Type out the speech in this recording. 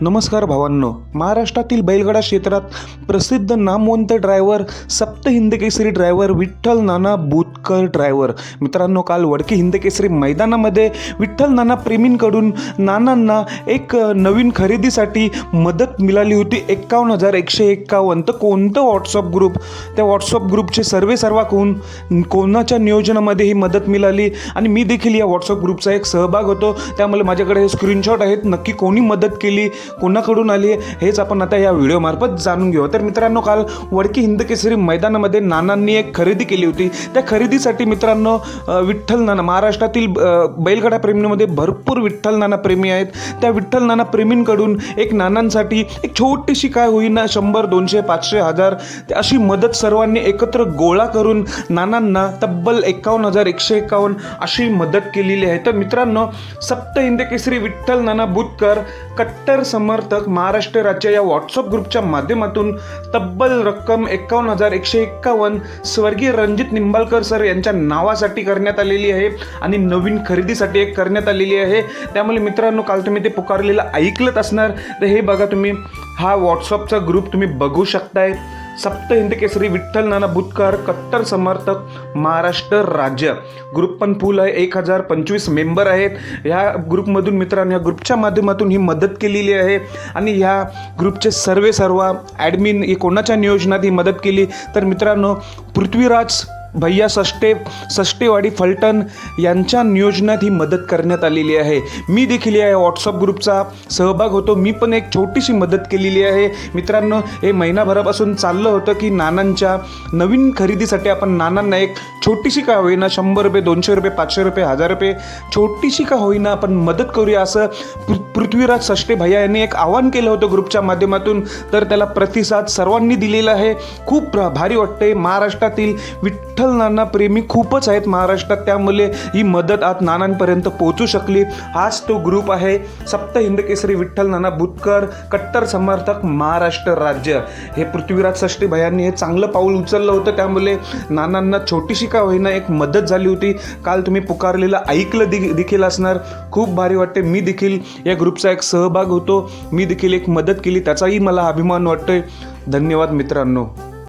नमस्कार भावांनो महाराष्ट्रातील बैलगाडा क्षेत्रात प्रसिद्ध नामवंत ड्रायव्हर सप्त हिंदकेसरी ड्रायव्हर विठ्ठल नाना बुतकर ड्रायव्हर मित्रांनो काल वडके हिंदकेसरी मैदानामध्ये विठ्ठल नाना प्रेमींकडून नानांना एक नवीन खरेदीसाठी मदत मिळाली होती. एक्कावन्न हजार एकशे एक्कावन्न तर कोणतं व्हॉट्सअप ग्रुप त्या व्हॉट्सअप ग्रुपचे सर्वे सर्वा होऊन कोणाच्या नियोजनामध्ये ही मदत मिळाली? आणि मी देखील या व्हॉट्सअप ग्रुपचा एक सहभाग होतो. त्यामुळे माझ्याकडे हे स्क्रीनशॉट आहेत. नक्की कोणी मदत केली? कोणाकडून आली हेच आपण आता या व्हिडिओमार्फत जाणून घेऊ. तर मित्रांनो काल वडकी हिंदकेसरी मैदानामध्ये नानांनी एक खरेदी केली होती. त्या खरेदीसाठी मित्रांनो विठ्ठल नाना महाराष्ट्रातील अ, बैलगाडा प्रेमीमध्ये भरपूर विठ्ठल नाना प्रेमी आहेत. त्या विठ्ठल नाना प्रेमींकडून एक नानांसाठी एक छोटीशी काय होईना शंभर दोनशे पाचशे हजार अशी मदत सर्वांनी एकत्र गोळा करून नानांना तब्बल एकावन्न हजार एकशे एकावन्न अशी मदत केलेली आहे. तर मित्रांनो सप्त हिंद केसरी विठ्ठल नाना बुतकर कट्टर समर्थक महाराष्ट्र राज्य या व्हॉट्सअप ग्रुपच्या माध्यमातून तब्बल रक्कम एक्कावन्न हजार एकशे एक्कावन्न स्वर्गीय रणजित निंबाळकर सर यांच्या नावासाठी करण्यात आलेली आहे आणि नवीन खरेदीसाठी एक करण्यात आलेली आहे. त्यामुळे मित्रांनो काल तुम्ही ते पुकारलेलं ऐकलंच असणार. तर हे बघा तुम्ही हा व्हॉट्सअपचा ग्रुप तुम्ही बघू शकताय. सप्त विठ्ठल नाना बुतकर कट्टर समर्थक महाराष्ट्र राज्य. ग्रुप पण फुल आहे एक हजार पंचवीस मेंबर आहेत. ह्या ग्रुपमधून मित्रांनो या ग्रुपच्या माध्यमातून ही मदत केलेली आहे. आणि ह्या ग्रुपचे सर्वे सर्व ॲडमिन ही कोणाच्या नियोजनात ही मदत केली? तर मित्रांनो पृथ्वीराज भैया सष्टे सष्टेवाडी फलटण यांच्या नियोजनात ही मदत करण्यात आलेली आहे. मी देखील या व्हॉट्सअप ग्रुपचा सहभाग होतो. मी पण एक छोटीशी मदत केलेली आहे. मित्रांनो हे महिनाभरापासून चाललं होतं की नानांच्या नवीन खरेदीसाठी आपण नानांना एक छोटीशी का होईना शंभर रुपये दोनशे रुपये पाचशे रुपये हजार रुपये छोटीशी का होईना आपण मदत करूया असं पृ- पृथ्वीराज सष्टे भैया यांनी एक आवाहन केलं होतं ग्रुपच्या माध्यमातून. तर त्याला प्रतिसाद सर्वांनी दिलेला आहे. खूप प्र- भारी वाटते महाराष्ट्रातील विठ्ठल विठ्ठल नाना प्रेमी खूपच आहेत महाराष्ट्रात. त्यामुळे ही मदत आज नानांपर्यंत पोहोचू शकली. हाच तो ग्रुप आहे सप्त हिंदकेसरी विठ्ठल नाना बुतकर कट्टर समर्थक महाराष्ट्र राज्य. हे पृथ्वीराज षष्टी भयांनी हे चांगलं पाऊल उचललं होतं. त्यामुळे नानांना छोटीशी का होईना एक मदत झाली होती. काल तुम्ही पुकारलेलं ऐकलं दि देखील असणार. खूप भारी वाटते मी देखील या ग्रुपचा एक सहभाग होतो. मी देखील एक मदत केली. त्याचाही मला अभिमान वाटतोय. धन्यवाद मित्रांनो.